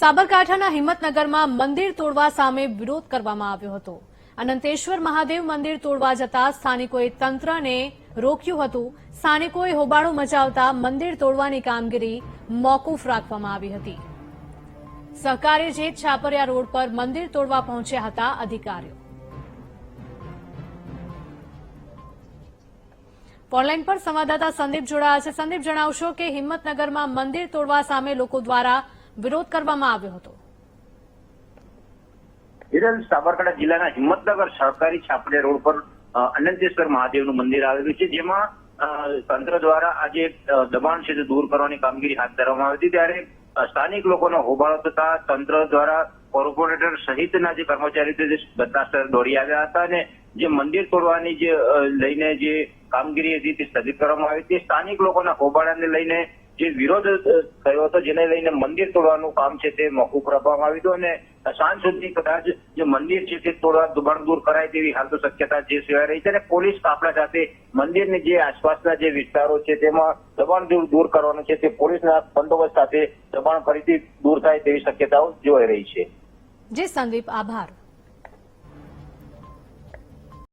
સાબરકાંઠાના હિંમતનગરમાં મંદિર તોડવા સામે વિરોધ કરવામાં આવ્યો હતો. અનંતેશ્વર મહાદેવ મંદિર તોડવા જતા સ્થાનિકોએ તંત્રને રોક્યું હતું. સ્થાનિકોએ હોબાળો મચાવતા મંદિર તોડવાની કામગીરી મોકૂફ રાખવામાં આવી હતી. સહકારી જેત છાપરિયા રોડ પર મંદિર તોડવા પહોંચ્યા હતા અધિકારીઓ. ફોનલાઈન પર સંવાદદાતા સંદીપ જોડાયા છે. સંદીપ, જણાવશો કે હિંમતનગરમાં મંદિર તોડવા સામે લોકો દ્વારા વિરોધ કરવામાં આવ્યો હતો. સાબરકાંઠા જિલ્લાના હિંમતનગર સહકારી છાપડિયા રોડ પર અનંતેશ્વર મહાદેવનું મંદિર આવેલું છે, જેમાં તંત્ર દ્વારા આજે દબાણ છે દૂર કરવાની કામગીરી હાથ ધરવામાં આવી હતી. ત્યારે સ્થાનિક લોકોનો હોબાળો થતા તંત્ર દ્વારા કોર્પોરેટર સહિતના જે કર્મચારીઓ છે તે ઘટના દોડી આવ્યા હતા અને જે મંદિર તોડવાની જે લઈને જે કામગીરી હતી તે સ્થગિત કરવામાં આવી હતી. સ્થાનિક લોકોના હોબાળાને લઈને જે વિરોધ થયો હતો જેને લઈને મંદિર તોડવાનું કામ છે તે મોકૂફ રાખવામાં આવ્યું હતું અને સાંજ સુધી કદાચ જે મંદિર છે તે તોડવા દબાણ કરાય તેવી હાલ તો શક્યતા જે સેવાઈ રહી છે અને પોલીસ કાફલા સાથે મંદિરની જે આસપાસના જે વિસ્તારો છે તેમાં દબાણ દૂર દૂર કરવાનું છે તે પોલીસના બંદોબસ્ત સાથે દબાણ ફરીથી દૂર થાય તેવી શક્યતાઓ જોવાઈ રહી છે. જે સંદીપ, આભાર.